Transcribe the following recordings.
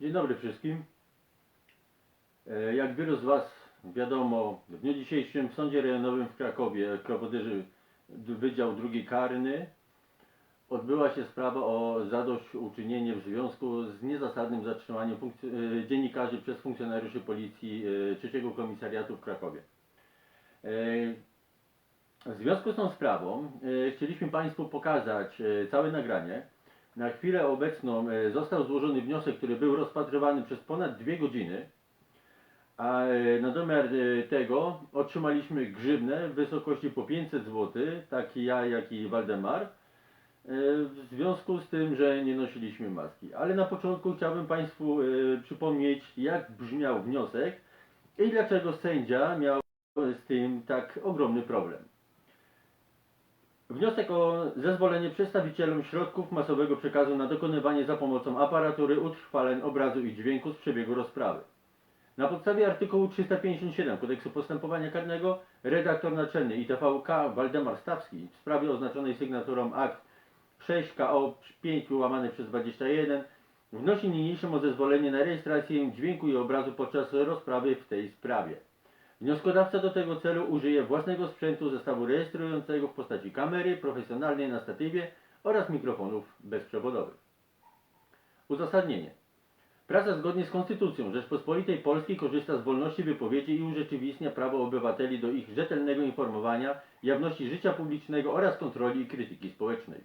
Dzień dobry wszystkim. E, Jak wielu z Was wiadomo, w dniu dzisiejszym w Sądzie Rejonowym w Krakowie, Krawodyży, Wydział Drugi Karny, odbyła się sprawa o zadośćuczynienie w związku z niezasadnym zatrzymaniem e, dziennikarzy przez funkcjonariuszy Policji e, Trzeciego Komisariatu w Krakowie. W związku z tą sprawą chcieliśmy Państwu pokazać całe nagranie. Na chwilę obecną e, został złożony wniosek, który był rozpatrywany przez ponad dwie godziny, a e, na domiar e, tego otrzymaliśmy grzywnę w wysokości po 500 zł, tak ja, jak i Waldemar, w związku z tym, że nie nosiliśmy maski. Ale na początku chciałbym Państwu przypomnieć, jak brzmiał wniosek i dlaczego sędzia miał z tym tak ogromny problem. Wniosek o zezwolenie przedstawicielom środków masowego przekazu na dokonywanie za pomocą aparatury utrwaleń obrazu i dźwięku z przebiegu rozprawy. Na podstawie artykułu 357 Kodeksu Postępowania Karnego redaktor naczelny ITVK Waldemar Stawski w sprawie oznaczonej sygnaturą akt 6 KO 5 łamany przez 21 wnosi niniejszym o zezwolenie na rejestrację dźwięku i obrazu podczas rozprawy w tej sprawie. Wnioskodawca do tego celu użyje własnego sprzętu zestawu rejestrującego w postaci kamery profesjonalnej na statywie oraz mikrofonów bezprzewodowych. Uzasadnienie. Praca zgodnie z Konstytucją Rzeczpospolitej Polskiej korzysta z wolności wypowiedzi i urzeczywistnia prawo obywateli do ich rzetelnego informowania, jawności życia publicznego oraz kontroli i krytyki społecznej.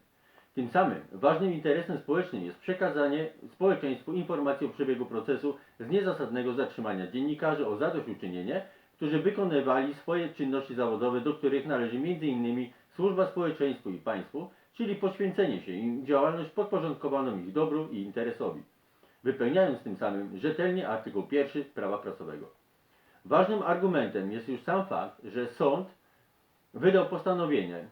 Tym samym ważnym interesem społecznym jest przekazanie społeczeństwu informacji o przebiegu procesu z niezasadnego zatrzymania dziennikarzy o zadośćuczynienie, którzy wykonywali swoje czynności zawodowe, do których należy m.in. służba społeczeństwu i państwu, czyli poświęcenie się im działalność podporządkowaną ich dobru i interesowi, wypełniając tym samym rzetelnie artykuł 1 prawa prasowego. Ważnym argumentem jest już sam fakt, że sąd wydał postanowienie,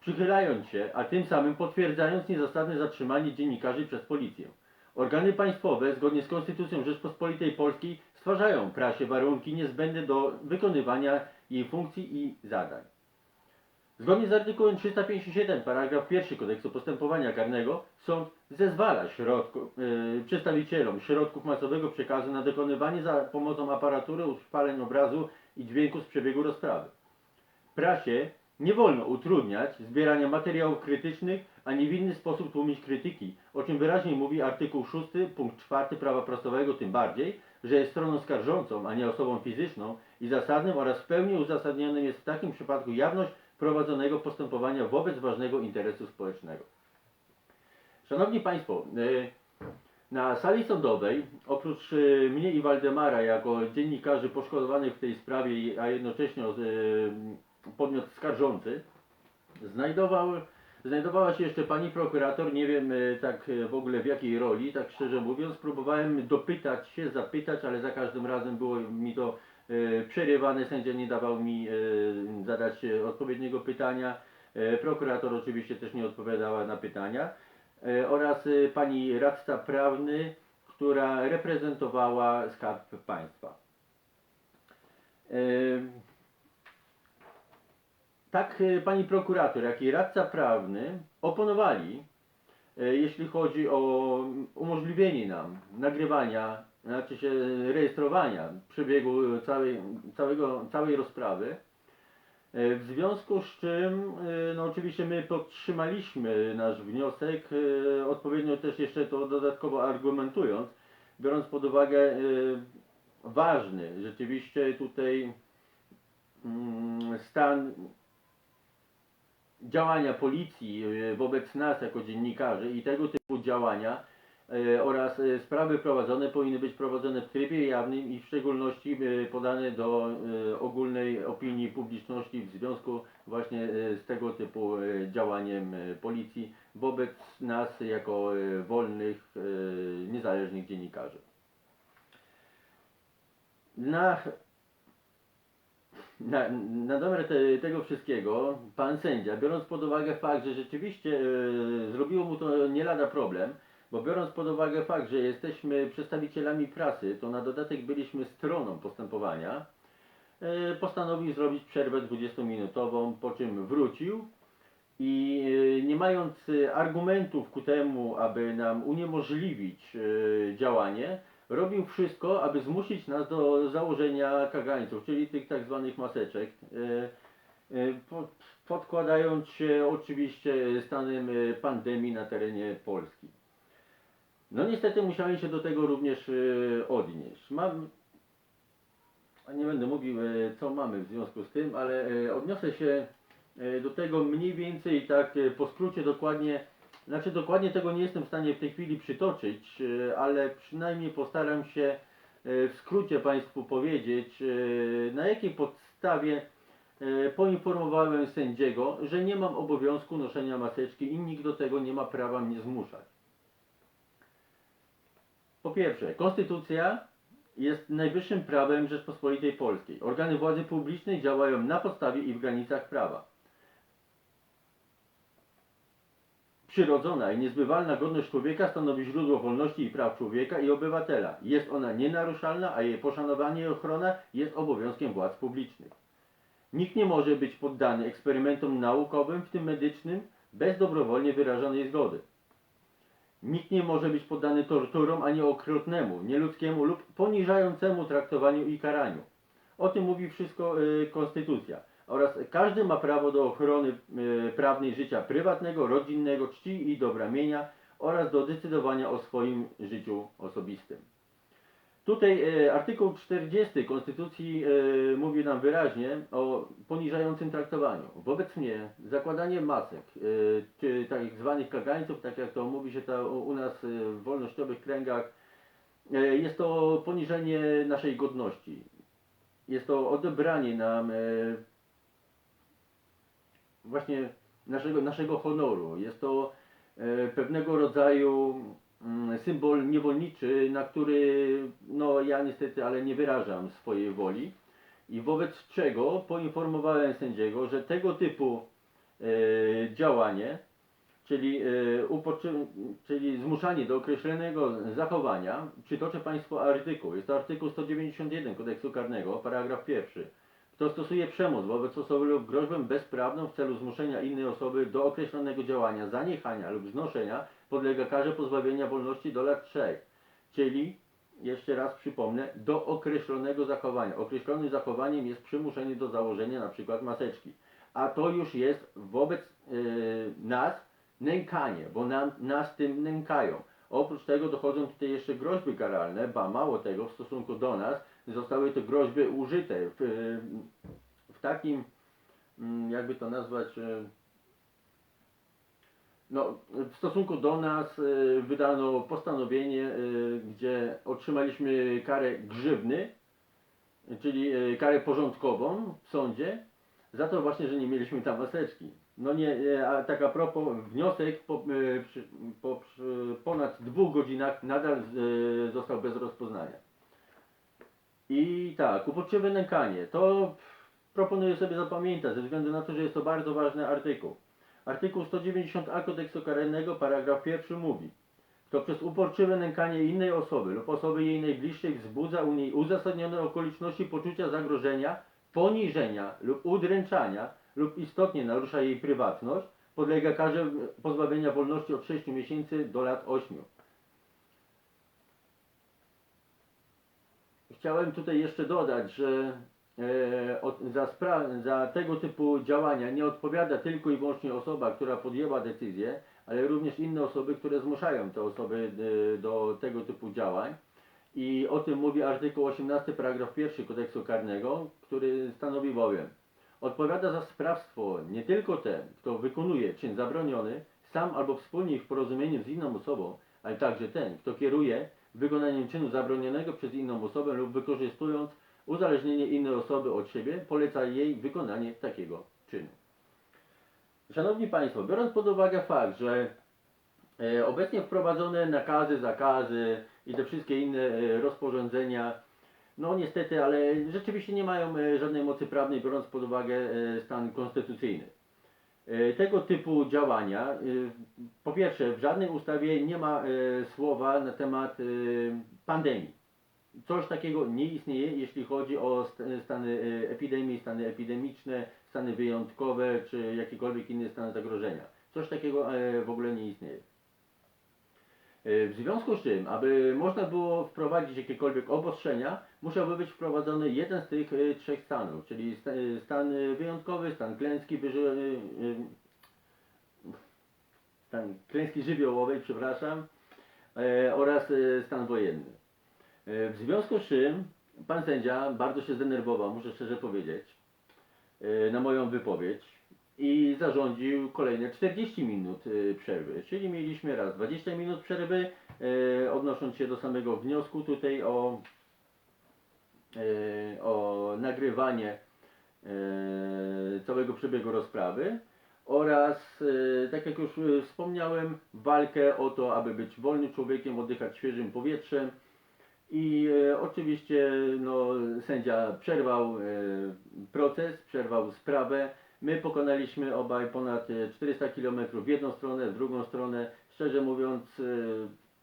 przychylając się, a tym samym potwierdzając niezasadne zatrzymanie dziennikarzy przez policję. Organy państwowe, zgodnie z Konstytucją Rzeczpospolitej Polskiej, stwarzają prasie warunki niezbędne do wykonywania jej funkcji i zadań. Zgodnie z artykułem 357 paragraf 1 Kodeksu Postępowania Karnego sąd zezwala środku, yy, przedstawicielom środków masowego przekazu na dokonywanie za pomocą aparatury utrwaleń obrazu i dźwięku z przebiegu rozprawy. Prasie nie wolno utrudniać zbierania materiałów krytycznych, ani w inny sposób tłumić krytyki, o czym wyraźnie mówi artykuł 6 punkt 4 prawa prasowego, tym bardziej, że jest stroną skarżącą, a nie osobą fizyczną i zasadnym oraz w pełni uzasadnionym jest w takim przypadku jawność prowadzonego postępowania wobec ważnego interesu społecznego. Szanowni Państwo, y, na sali sądowej, oprócz y, mnie i Waldemara jako dziennikarzy poszkodowanych w tej sprawie, a jednocześnie y, podmiot skarżący, znajdował, znajdowała się jeszcze pani prokurator, nie wiem y, tak y, w ogóle w jakiej roli, tak szczerze mówiąc, próbowałem dopytać się, zapytać, ale za każdym razem było mi to y, przerywane, sędzia nie dawał mi zadać odpowiedniego pytania, prokurator oczywiście też nie odpowiadała na pytania oraz pani radca prawny, która reprezentowała Skarb Państwa. Tak y, pani prokurator, jak i radca prawny oponowali, y, jeśli chodzi o umożliwienie nam nagrywania, znaczy się rejestrowania przebiegu całej, całego, całej rozprawy. Y, W związku z czym, no oczywiście my podtrzymaliśmy nasz wniosek, odpowiednio też jeszcze to dodatkowo argumentując, biorąc pod uwagę ważny rzeczywiście tutaj mm, stan działania policji e, wobec nas jako dziennikarzy i tego typu działania e, oraz e, sprawy prowadzone powinny być prowadzone w trybie jawnym i w szczególności podane do ogólnej opinii publiczności w związku właśnie z tego typu działaniem policji wobec nas jako wolnych, niezależnych dziennikarzy. Na na, na domiar te, tego wszystkiego, pan sędzia, biorąc pod uwagę fakt, że rzeczywiście e, zrobiło mu to nie lada problem, bo biorąc pod uwagę fakt, że jesteśmy przedstawicielami prasy, to na dodatek byliśmy stroną postępowania, e, postanowił zrobić przerwę 20-minutową, po czym wrócił I e, nie mając argumentów ku temu, aby nam uniemożliwić e, działanie, robił wszystko, aby zmusić nas do założenia kagańców, czyli tych tak zwanych maseczek. e, e, po- Podkładając się oczywiście stanem e, pandemii na terenie Polski. No niestety musiałem się do tego również odnieść. Mam, nie będę mówił co mamy w związku z tym, ale odniosę się do tego mniej więcej tak po skrócie dokładnie, znaczy dokładnie tego nie jestem w stanie w tej chwili przytoczyć, e, ale przynajmniej postaram się e, w skrócie Państwu powiedzieć, e, na jakiej podstawie poinformowałem sędziego, że nie mam obowiązku noszenia maseczki i nikt do tego nie ma prawa mnie zmuszać. Po pierwsze, konstytucja jest najwyższym prawem Rzeczpospolitej Polskiej. Organy władzy publicznej działają na podstawie i w granicach prawa. Przyrodzona i niezbywalna godność człowieka stanowi źródło wolności i praw człowieka i obywatela. Jest ona nienaruszalna, a jej poszanowanie i ochrona jest obowiązkiem władz publicznych. Nikt nie może być poddany eksperymentom naukowym, w tym medycznym, bez dobrowolnie wyrażonej zgody. Nikt nie może być poddany torturom ani okrutnemu, nieludzkiemu lub poniżającemu traktowaniu i karaniu. O tym mówi wszystko y, Konstytucja. Oraz każdy ma prawo do ochrony y, prawnej życia prywatnego, rodzinnego, czci i dobra mienia oraz do decydowania o swoim życiu osobistym. Tutaj e, artykuł 40 Konstytucji e, mówi nam wyraźnie o poniżającym traktowaniu. Wobec mnie zakładanie masek, e, czy tak zwanych kagańców, tak jak to mówi się to u nas e, w wolnościowych kręgach, e, jest to poniżenie naszej godności. Jest to odebranie nam e, właśnie naszego, naszego honoru. Jest to e, pewnego rodzaju mm, symbol niewolniczy, na który no ja niestety, ale nie wyrażam swojej woli i wobec czego poinformowałem sędziego, że tego typu e, działanie, czyli, e, czyli zmuszanie do określonego zachowania, przytoczę Państwu artykuł, jest to artykuł 191 kodeksu karnego, paragraf pierwszy. Kto stosuje przemoc wobec osoby lub groźbę bezprawną w celu zmuszenia innej osoby do określonego działania, zaniechania lub znoszenia, podlega karze pozbawienia wolności do lat 3. Czyli, jeszcze raz przypomnę, do określonego zachowania. Określonym zachowaniem jest przymuszenie do założenia przykład maseczki. A to już jest wobec yy, nas nękanie, bo nam, nas tym nękają. Oprócz tego dochodzą tutaj jeszcze groźby karalne, ba mało tego, w stosunku do nas zostały te groźby użyte w, w takim, mm, jakby to nazwać, e, no, w stosunku do nas e, wydano postanowienie, e, gdzie otrzymaliśmy karę grzywny, czyli e, karę porządkową w sądzie, za to właśnie, że nie mieliśmy tam maseczki. No nie, e, a tak a propos, wniosek po, e, po przy ponad dwóch godzinach nadal e, został bez rozpoznania. I tak, uporczywe nękanie, to proponuję sobie zapamiętać, ze względu na to, że jest to bardzo ważny artykuł. Artykuł 190a kodeksu karnego, paragraf pierwszy mówi Kto przez uporczywe nękanie innej osoby lub osoby jej najbliższej wzbudza u niej uzasadnione okoliczności poczucia zagrożenia, poniżenia lub udręczania lub istotnie narusza jej prywatność, podlega karze pozbawienia wolności od 6 miesięcy do lat 8. Chciałem tutaj jeszcze dodać, że e, za, za tego typu działania nie odpowiada tylko i wyłącznie osoba, która podjęła decyzję, ale również inne osoby, które zmuszają te osoby e, do tego typu działań. I o tym mówi artykuł 18 paragraf 1 kodeksu karnego, który stanowi bowiem Odpowiada za sprawstwo nie tylko ten, kto wykonuje czyn zabroniony, sam albo wspólnie w porozumieniu z inną osobą, ale także ten, kto kieruje wykonaniem czynu zabronionego przez inną osobę lub wykorzystując uzależnienie innej osoby od siebie, poleca jej wykonanie takiego czynu. Szanowni Państwo, biorąc pod uwagę fakt, że e, obecnie wprowadzone nakazy, zakazy i te wszystkie inne e, rozporządzenia, no niestety, ale rzeczywiście nie mają e, żadnej mocy prawnej, biorąc pod uwagę stan konstytucyjny. E, Tego typu działania, e, po pierwsze, w żadnej ustawie nie ma e, słowa na temat pandemii. Coś takiego nie istnieje, jeśli chodzi o st- stany epidemii, stany epidemiczne, stany wyjątkowe, czy jakiekolwiek inne stany zagrożenia. Coś takiego w ogóle nie istnieje. E, W związku z czym, aby można było wprowadzić jakiekolwiek obostrzenia, musiałby być wprowadzony jeden z tych e, trzech stanów, czyli e, stan wyjątkowy, stan klęski, stan klęski żywiołowej, przepraszam, e, oraz stan wojenny. E, W związku z czym pan sędzia bardzo się zdenerwował, muszę szczerze powiedzieć, e, na moją wypowiedź i zarządził kolejne 40 minut e, przerwy, czyli mieliśmy raz 20 minut przerwy, e, odnosząc się do samego wniosku tutaj o, e, o nagrywanie całego przebiegu rozprawy oraz, tak jak już wspomniałem, walkę o to, aby być wolnym człowiekiem, oddychać świeżym powietrzem, i oczywiście no, sędzia przerwał proces, przerwał sprawę. My pokonaliśmy obaj ponad e, 400 km w jedną stronę, w drugą stronę. Szczerze mówiąc, e,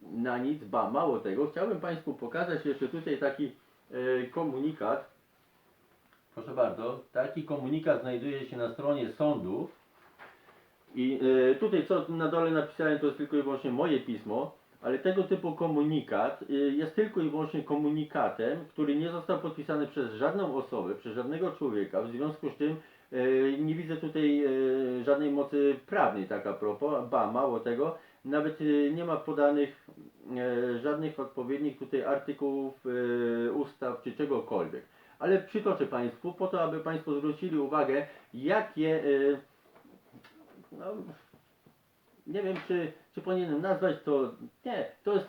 na nic, ba, mało tego. Chciałbym Państwu pokazać jeszcze tutaj taki e, komunikat. Proszę bardzo, taki komunikat znajduje się na stronie sądu. I e, tutaj co na dole napisałem, to jest tylko i wyłącznie moje pismo, ale tego typu komunikat y, jest tylko i wyłącznie komunikatem, który nie został podpisany przez żadną osobę, przez żadnego człowieka. W związku z tym y, nie widzę tutaj y, żadnej mocy prawnej, tak a propos. Ba, mało tego, nawet nie ma podanych żadnych odpowiednich tutaj artykułów, ustaw czy czegokolwiek. Ale przytoczę Państwu po to, aby Państwo zwrócili uwagę, jakie no, nie wiem, czy, czy powinienem nazwać to. Nie, to jest.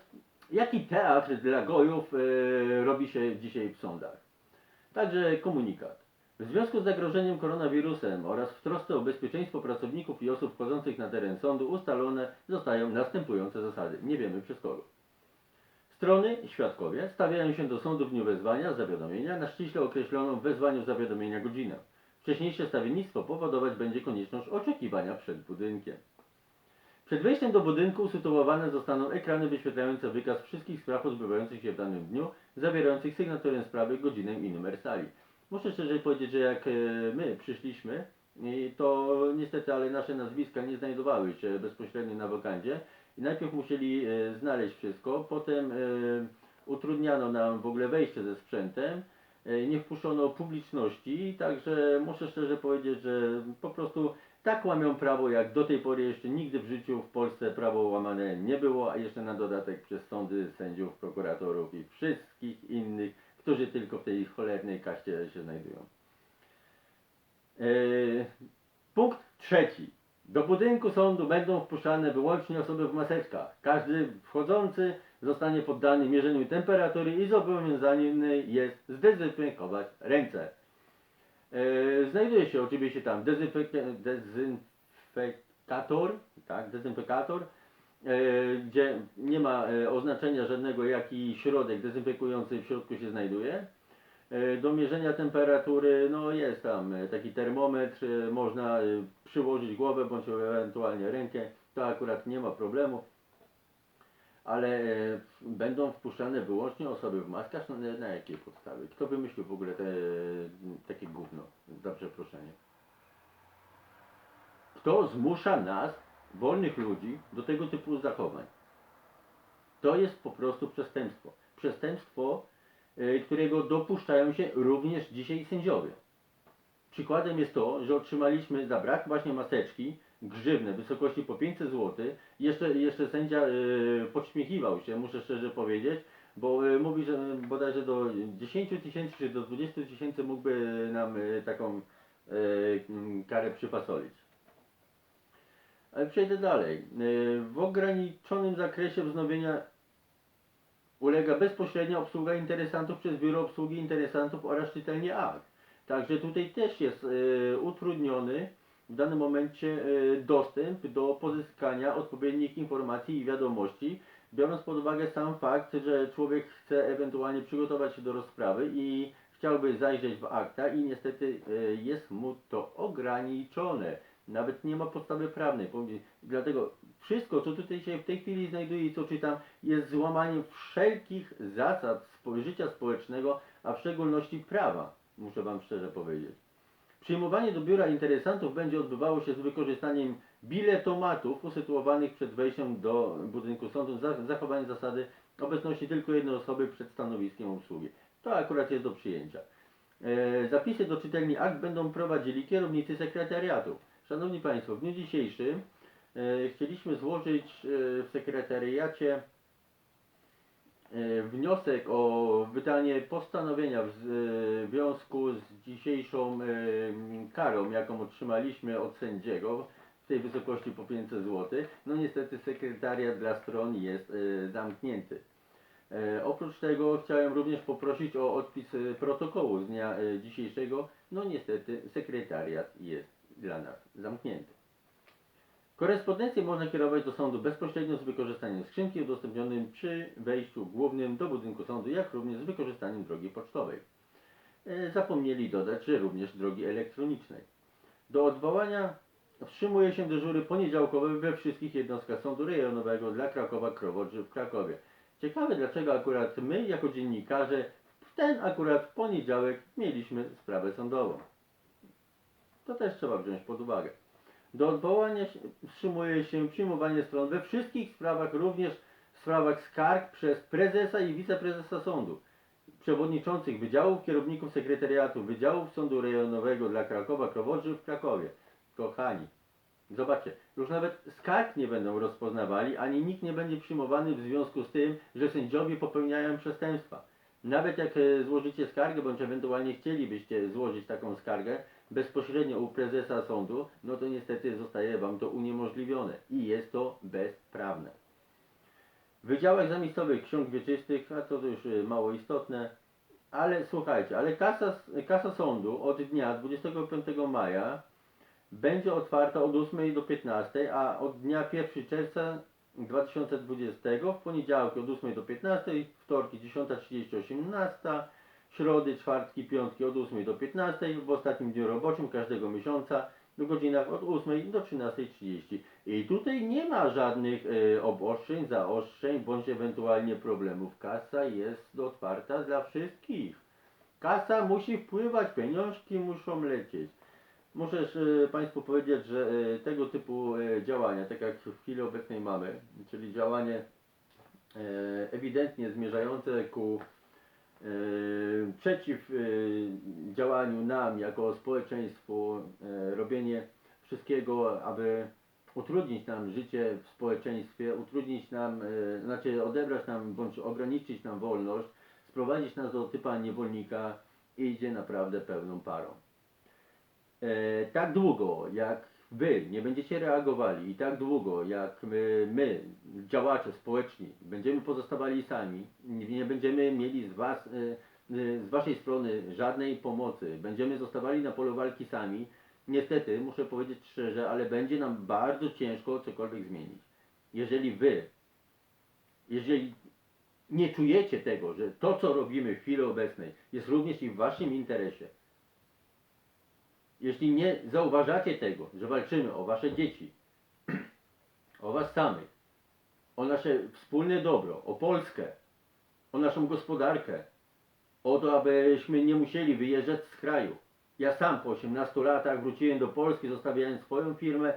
Jaki teatr dla gojów e, robi się dzisiaj w sądach? Także komunikat. W związku z zagrożeniem koronawirusem oraz w trosce o bezpieczeństwo pracowników i osób wchodzących na teren sądu ustalone zostają następujące zasady. Nie wiemy przez kogo. Strony świadkowie stawiają się do sądu w dniu wezwania, zawiadomienia na ściśle określoną w wezwaniu zawiadomienia godzinę. Wcześniejsze stawiennictwo powodować będzie konieczność oczekiwania przed budynkiem. Przed wejściem do budynku usytuowane zostaną ekrany wyświetlające wykaz wszystkich spraw odbywających się w danym dniu, zawierających sygnaturę sprawy, godzinę i numer sali. Muszę szczerze powiedzieć, że jak e, my przyszliśmy, to niestety, ale nasze nazwiska nie znajdowały się bezpośrednio na wokandzie i najpierw musieli e, znaleźć wszystko, potem e, utrudniano nam w ogóle wejście ze sprzętem, nie wpuszczono publiczności, także muszę szczerze powiedzieć, że po prostu tak łamią prawo, jak do tej pory jeszcze nigdy w życiu w Polsce prawo łamane nie było, a jeszcze na dodatek przez sądy, sędziów, prokuratorów i wszystkich innych, którzy tylko w tej cholernej kaście się znajdują. Eee, punkt trzeci. Do budynku sądu będą wpuszczane wyłącznie osoby w maseczkach. Każdy wchodzący zostanie poddany mierzeniu temperatury i zobowiązany jest zdezynfekować ręce. E, Znajduje się oczywiście tam dezynfek- dezynfekator, tak, dezynfekator, e, gdzie nie ma e, oznaczenia żadnego, jaki środek dezynfekujący w środku się znajduje. Do mierzenia temperatury, no jest tam taki termometr, można przyłożyć głowę bądź ewentualnie rękę, to akurat nie ma problemu. Ale e, będą wpuszczane wyłącznie osoby w maskach, no, na, na jakiej podstawie? Kto wymyślił w ogóle te, takie gówno, za przeproszenie? Kto zmusza nas, wolnych ludzi, do tego typu zachowań? To jest po prostu przestępstwo. Przestępstwo, e, którego dopuszczają się również dzisiaj sędziowie. Przykładem jest to, że otrzymaliśmy za brak właśnie maseczki grzywnę w wysokości po 500 zł. Jeszcze, jeszcze sędzia y, podśmiechiwał się, muszę szczerze powiedzieć, bo y, mówi, że bodajże do 10 tysięcy czy do 20 tysięcy mógłby nam y, taką y, karę przypasolić. Ale przejdę dalej. Y, w ograniczonym zakresie wznowienia ulega bezpośrednia obsługa interesantów przez Biuro Obsługi Interesantów oraz czytelnie akt. Także tutaj też jest e, utrudniony w danym momencie e, dostęp do pozyskania odpowiednich informacji i wiadomości, biorąc pod uwagę sam fakt, że człowiek chce ewentualnie przygotować się do rozprawy i chciałby zajrzeć w akta i niestety e, jest mu to ograniczone. Nawet nie ma podstawy prawnej. Dlatego wszystko, co tutaj się w tej chwili znajduje i co czytam, jest złamaniem wszelkich zasad życia społecznego, a w szczególności prawa, muszę Wam szczerze powiedzieć. Przyjmowanie do biura interesantów będzie odbywało się z wykorzystaniem biletomatów usytuowanych przed wejściem do budynku sądu z za- zachowaniem zasady obecności tylko jednej osoby przed stanowiskiem obsługi. To akurat jest do przyjęcia. E, Zapisy do czytelni akt będą prowadzili kierownicy sekretariatu. Szanowni Państwo, w dniu dzisiejszym e, chcieliśmy złożyć e, w sekretariacie wniosek o wydanie postanowienia w w związku z dzisiejszą e, karą, jaką otrzymaliśmy od sędziego w tej wysokości po 500 zł. No niestety sekretariat dla stron jest e, zamknięty. E, oprócz tego chciałem również poprosić o odpis e, protokołu z dnia e, dzisiejszego. No niestety sekretariat jest dla nas zamknięty. Korespondencję można kierować do sądu bezpośrednio z wykorzystaniem skrzynki udostępnionej przy wejściu głównym do budynku sądu, jak również z wykorzystaniem drogi pocztowej. E, Zapomnieli dodać, że również drogi elektronicznej. Do odwołania wstrzymuje się dyżury poniedziałkowe we wszystkich jednostkach sądu rejonowego dla Krakowa Krowodrzy w Krakowie. Ciekawe dlaczego akurat my jako dziennikarze w ten akurat poniedziałek mieliśmy sprawę sądową. To też trzeba wziąć pod uwagę. Do odwołania wstrzymuje się przyjmowanie stron we wszystkich sprawach, również w sprawach skarg przez prezesa i wiceprezesa sądu, przewodniczących wydziałów, kierowników sekretariatu wydziałów sądu rejonowego dla Krakowa Krowodrzy w Krakowie. Kochani, zobaczcie, już nawet skarg nie będą rozpoznawali, ani nikt nie będzie przyjmowany w związku z tym, że sędziowie popełniają przestępstwa. Nawet jak e, złożycie skargę, bądź ewentualnie chcielibyście złożyć taką skargę bezpośrednio u prezesa sądu, no to niestety zostaje Wam to uniemożliwione i jest to bezprawne. W wydziałach zamiejscowych ksiąg wieczystych, a to już e, mało istotne, ale słuchajcie, ale kasa, kasa sądu od dnia 25 maja będzie otwarta od 8 do 15, a od dnia 1 czerwca 2020 w poniedziałki od 8 do 15, wtorki 10.30 18, środy, czwartki, piątki od 8 do 15, w ostatnim dniu roboczym każdego miesiąca w godzinach od 8 do 13.30. I tutaj nie ma żadnych e, obostrzeń, zaostrzeń bądź ewentualnie problemów. Kasa jest otwarta dla wszystkich. Kasa musi wpływać, pieniążki muszą lecieć. Muszę e, Państwu powiedzieć, że e, tego typu e, działania, tak jak w chwili obecnej mamy, czyli działanie e, ewidentnie zmierzające ku przeciw e, działaniu nam jako społeczeństwu, e, robienie wszystkiego, aby utrudnić nam życie w społeczeństwie, utrudnić nam, e, znaczy odebrać nam bądź ograniczyć nam wolność, sprowadzić nas do typa niewolnika, idzie naprawdę pełną parą. E, tak długo jak wy nie będziecie reagowali i tak długo jak my, my działacze społeczni, będziemy pozostawali sami, nie będziemy mieli z was, e, e, z waszej strony żadnej pomocy, będziemy zostawali na polu walki sami, niestety muszę powiedzieć szczerze, ale będzie nam bardzo ciężko cokolwiek zmienić. Jeżeli wy, jeżeli nie czujecie tego, że to co robimy w chwili obecnej jest również i w waszym interesie, jeśli nie zauważacie tego, że walczymy o wasze dzieci, o was samych, o nasze wspólne dobro, o Polskę, o naszą gospodarkę, o to, abyśmy nie musieli wyjeżdżać z kraju. Ja sam po 18 latach wróciłem do Polski, zostawiając swoją firmę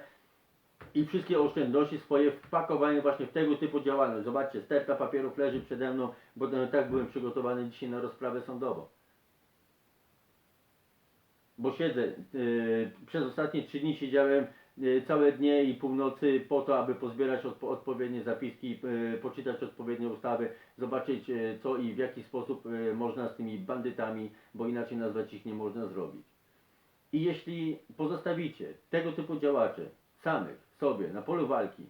i wszystkie oszczędności swoje wpakowałem właśnie w tego typu działalność. Zobaczcie, sterta papierów leży przede mną, bo no, tak byłem przygotowany dzisiaj na rozprawę sądową bo siedzę, y, przez ostatnie trzy dni siedziałem y, całe dnie i północy po to, aby pozbierać odpo odpowiednie zapiski, y, poczytać odpowiednie ustawy, zobaczyć co i w jaki sposób można z tymi bandytami, bo inaczej nazwać ich nie można zrobić. I jeśli pozostawicie tego typu działaczy samych sobie na polu walki,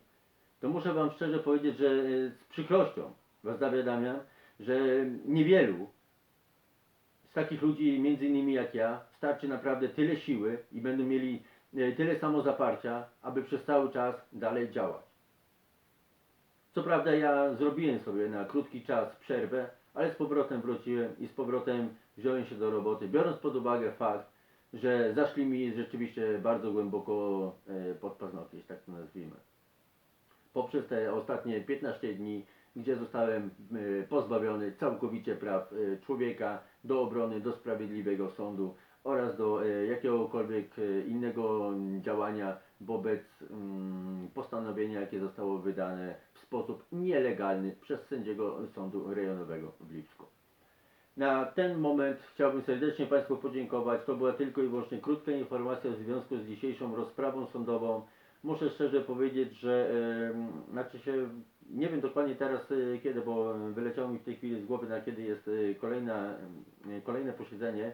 to muszę Wam szczerze powiedzieć, że z przykrością Was zawiadamiam, że niewielu takich ludzi, między innymi jak ja, starczy naprawdę tyle siły i będą mieli e, tyle samozaparcia, aby przez cały czas dalej działać. Co prawda ja zrobiłem sobie na krótki czas przerwę, ale z powrotem wróciłem i z powrotem wziąłem się do roboty, biorąc pod uwagę fakt, że zaszli mi rzeczywiście bardzo głęboko e, pod paznokieć, tak to nazwijmy. Poprzez te ostatnie 15 dni, gdzie zostałem e, pozbawiony całkowicie praw e, człowieka do obrony, do sprawiedliwego sądu oraz do e, jakiegokolwiek innego działania wobec mm, postanowienia, jakie zostało wydane w sposób nielegalny przez sędziego sądu rejonowego w Lipsku. Na ten moment chciałbym serdecznie Państwu podziękować. To była tylko i wyłącznie krótka informacja w związku z dzisiejszą rozprawą sądową. Muszę szczerze powiedzieć, że e, znaczy się, nie wiem dokładnie teraz e, kiedy, bo wyleciało mi w tej chwili z głowy na kiedy jest e, kolejna, kolejne posiedzenie,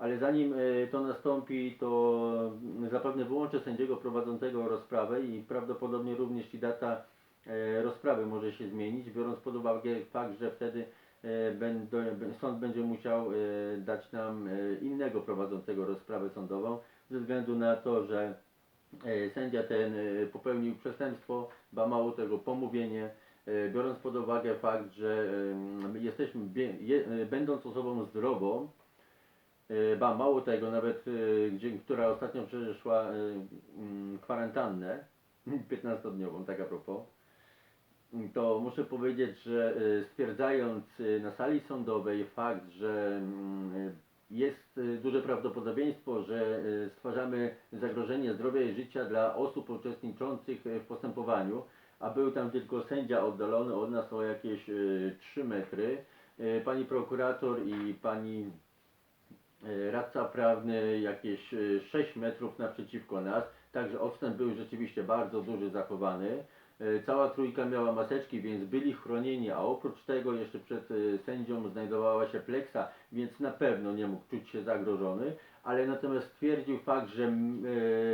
ale zanim to nastąpi, to zapewne wyłączę sędziego prowadzącego rozprawę i prawdopodobnie również i data e, rozprawy może się zmienić, biorąc pod uwagę fakt, że wtedy e, sąd będzie musiał e, dać nam innego prowadzącego rozprawę sądową, ze względu na to, że sędzia ten popełnił przestępstwo, ba mało tego pomówienie, biorąc pod uwagę fakt, że e, jesteśmy, e, będąc osobą zdrową, e, ba mało tego, nawet e, która ostatnio przeszła e, mm, kwarantannę 15-dniową, tak a propos, to muszę powiedzieć, że e, stwierdzając e, na sali sądowej fakt, że mm, jest e, duże prawdopodobieństwo, że e, stwarzamy zagrożenie zdrowia i życia dla osób uczestniczących e, w postępowaniu, a był tam tylko sędzia oddalony od nas o jakieś e, 3 metry, e, pani prokurator i pani e, radca prawny jakieś e, 6 metrów naprzeciwko nas, także odstęp był rzeczywiście bardzo duży zachowany. E, Cała trójka miała maseczki, więc byli chronieni, a oprócz tego jeszcze przed e, sędzią znajdowała się pleksa, więc na pewno nie mógł czuć się zagrożony, ale natomiast stwierdził fakt, że e,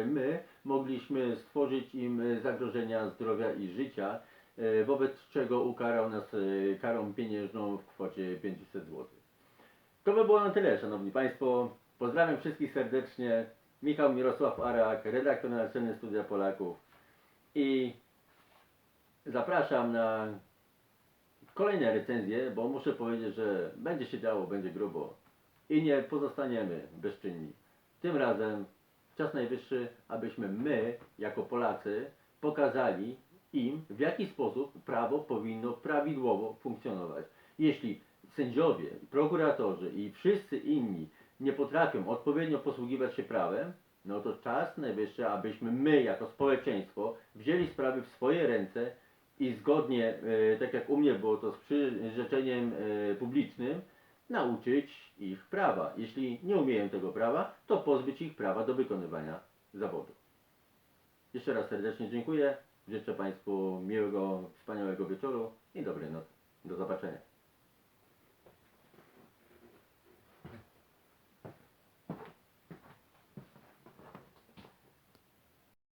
my mogliśmy stworzyć im zagrożenia zdrowia i życia, wobec czego ukarał nas karą pieniężną w kwocie 500 zł. To by było na tyle, Szanowni Państwo. Pozdrawiam wszystkich serdecznie. Michał Mirosław Arak, redaktor naczelny Studia Polaków i zapraszam na kolejne recenzje, bo muszę powiedzieć, że będzie się działo, będzie grubo i nie pozostaniemy bezczynni. Tym razem czas najwyższy, abyśmy my, jako Polacy, pokazali im, w jaki sposób prawo powinno prawidłowo funkcjonować. Jeśli sędziowie, prokuratorzy i wszyscy inni nie potrafią odpowiednio posługiwać się prawem, no to czas najwyższy, abyśmy my, jako społeczeństwo, wzięli sprawy w swoje ręce i zgodnie, e, tak jak u mnie było to z przyrzeczeniem e, publicznym, nauczyć ich prawa. Jeśli nie umieją tego prawa, to pozbyć ich prawa do wykonywania zawodu. Jeszcze raz serdecznie dziękuję. Życzę Państwu miłego, wspaniałego wieczoru i dobrej nocy. Do zobaczenia.